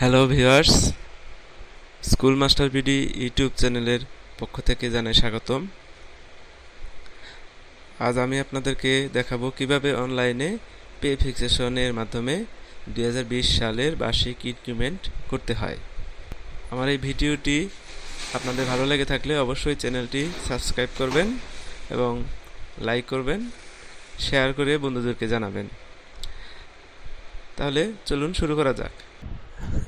Hello viewers school master BD YouTube চ্যানেলের পক্ষ থেকে জানাই স্বাগতম। আজ আমি আপনাদেরকে দেখাবো কীভাবে অনলাইনে পে ফিক্সেশনের মাধ্যমে দু হাজার বিশ সালের বার্ষিক ইনক্রিমেন্ট করতে হয়। আমার এই ভিডিওটি আপনাদের ভালো লেগে থাকলে অবশ্যই চ্যানেলটি সাবস্ক্রাইব করবেন এবং লাইক করবেন শেয়ার করে বন্ধুদেরকে জানাবেন। তাহলে চলুন শুরু করা যাক।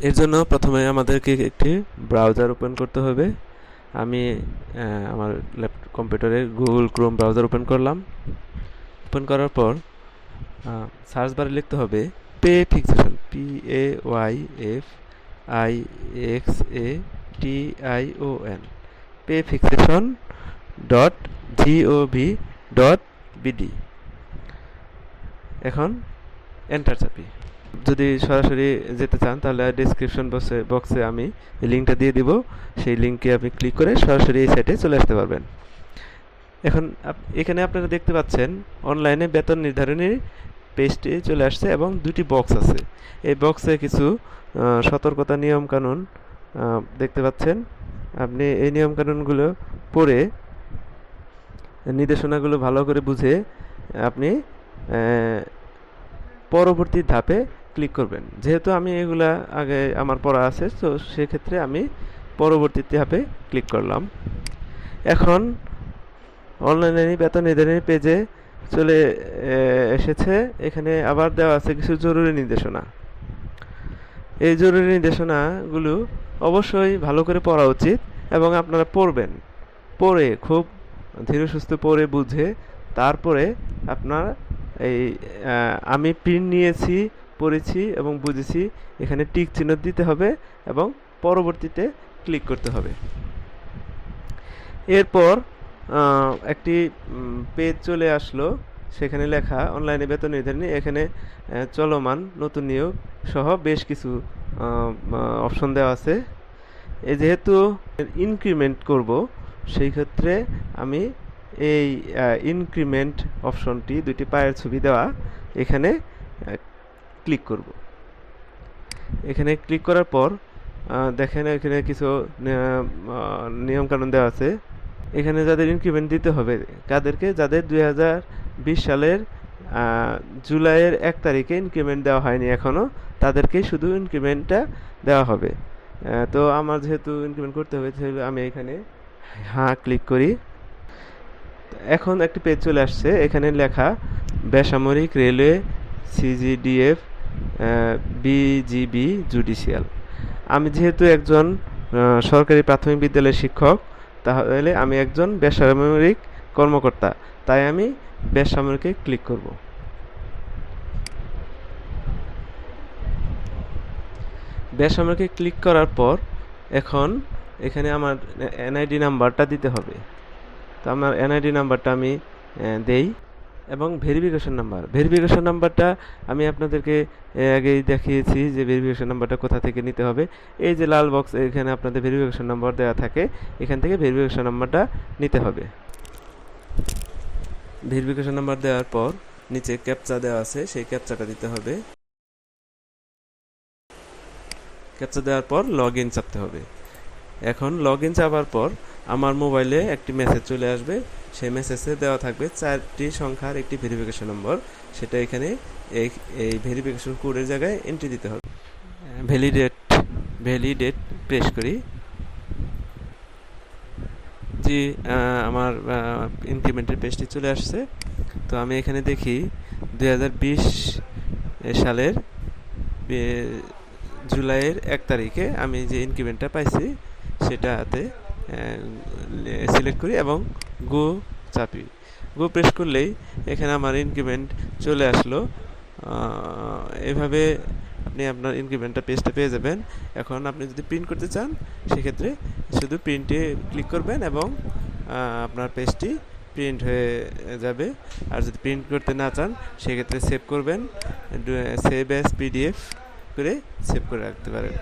এর জন্য প্রথমে আমাদেরকে একটি ব্রাউজার ওপেন করতে হবে। আমি আমার ল্যাপটপ কম্পিউটারে গুগল ক্রোম ব্রাউজার ওপেন করলাম। ওপেন করার পর সার্চ বারে লিখতে হবে pay fixation P A Y F I X A T I O N pay fixation dot GOV dot BD এখন এন্টার চাপি। যদি সরাসরি যেতে চান তাহলে ডিসক্রিপশন বক্সে বক্সে আমি লিঙ্কটা দিয়ে দিব। সেই লিঙ্কে আপনি ক্লিক করে সরাসরি এই সাইটে চলে আসতে পারবেন। এখন এখানে আপনারা দেখতে পাচ্ছেন অনলাইনে বেতন নির্ধারণী পেজটি চলে আসছে এবং দুটি বক্স আছে। এই বক্সে কিছু সতর্কতা নিয়মকানুন আহ, দেখতে পাচ্ছেন। আপনি এই নিয়মকানুনগুলো পড়ে নির্দেশনাগুলো ভালো করে বুঝে আপনি পরবর্তী ধাপে ক্লিক করবেন। যেহেতু আমি এগুলা আগে আমার পড়া আছে, তো সেক্ষেত্রে আমি পরবর্তী ধাপে ক্লিক করলাম। এখন অনলাইনে বেতন নির্ধারণী পেজে চলে এসেছে। এখানে আবার দেওয়া আছে কিছু জরুরি নির্দেশনা। এই জরুরি নির্দেশনাগুলো অবশ্যই ভালো করে পড়া উচিত এবং আপনারা পড়বেন। পড়ে, খুব ধীরে সুস্থ পড়ে, বুঝে, তারপরে আপনার এই আমি প্রিন্ট নিয়েছি পড়েছি এবং বুঝেছি এখানে টিক চিহ্ন দিতে হবে এবং পরবর্তীতে ক্লিক করতে হবে। এরপর একটি পেজ চলে আসলো। সেখানে লেখা, অনলাইনে বেতন নির্ধারণী এখানে চলমান নতুন নিয়োগ সহ বেশ কিছু অপশন দেওয়া আছে। এ যেহেতু ইনক্রিমেন্ট করব, সেই ক্ষেত্রে আমি এই ইনক্রিমেন্ট অপশনটি দুটি পায়ের ছবি দেওয়া এখানে ক্লিক করব। এখানে ক্লিক করার পর দেখেন এখানে কিছু নিয়ম কানুন দেওয়া আছে। এখানে যাদের ইনক্রিমেন্ট দিতে হবে কাদেরকে যাদের দুই হাজার বিশ সালের জুলাইয়ের এক তারিখে ইনক্রিমেন্ট দেওয়া হয়নি এখনও তাদেরকেই শুধু ইনক্রিমেন্টটা দেওয়া হবে। তো আমার যেহেতু ইনক্রিমেন্ট করতে হবে সেহেতু আমি এখানে হ্যাঁ ক্লিক করি। এখন একটি পেজ চলে আসছে, এখানে লেখা, বেসামরিক রেলওয়ে, সিজিডিএফ বিজিবি জুডিশিয়াল আমি যেহেতু একজন সরকারি প্রাথমিক বিদ্যালয়ের শিক্ষক, তাহলে আমি একজন বেসামরিক কর্মকর্তা। তাই আমি বেসামরিকে ক্লিক করব। বেসামরিকে ক্লিক করার পর এখন এখানে আমার এনআইডি নাম্বারটা দিতে হবে। তো আমার এনআইডি নাম্বারটা আমি দেই। এবং ভেরিফিকেশন নাম্বার ভেরিফিকেশন নাম্বারটা আমি আপনাদেরকে আগেই দেখিয়েছি যে ভেরিফিকেশন নাম্বারটা কোথা থেকে নিতে হবে। এই যে লাল বক্স এখানে আপনাদের ভেরিফিকেশন নাম্বার দেওয়া থাকে। এখান থেকে ভেরিফিকেশন নাম্বারটা নিতে হবে। ভেরিফিকেশন নাম্বার দেওয়ার পর নিচে ক্যাপচা দেওয়া আছে, সেই ক্যাপচাটা দিতে হবে। ক্যাপচা দেওয়ার পর লগ ইন চাপতে হবে। এখন লগ ইন চাপার পর আমার মোবাইলে একটি মেসেজ চলে আসবে। সেই মেসেজে দেওয়া থাকবে চারটি সংখ্যার একটি ভেরিফিকেশন নম্বর সেটা এখানে এই এই ভেরিফিকেশন কোডের জায়গায় এন্ট্রি দিতে হবে। ভ্যালিডেট ভ্যালিডেট প্রেস করি। জি আমার ইনক্রিমেন্টের পেজটি চলে আসছে। তো আমি এখানে দেখি দু হাজার বিশ সালের জুলাইয়ের এক তারিখে আমি যে ইনক্রিমেন্টটা পাইছি, সেটাতে সিলেক্ট করি এবং গো চাপি। গো প্রেস করলেই এখানে আমার ইনক্রিমেন্ট চলে আসলো। এভাবে আপনি আপনার ইনক্রিমেন্টটা পেজটা পেয়ে যাবেন। এখন আপনি যদি প্রিন্ট করতে চান, সেক্ষেত্রে শুধু প্রিন্টে ক্লিক করবেন এবং আপনার পেজটি প্রিন্ট হয়ে যাবে। আর যদি প্রিন্ট করতে না চান, সেক্ষেত্রে সেভ করবেন। সেভ অ্যাজ পিডিএফ করে সেভ করে রাখতে পারেন।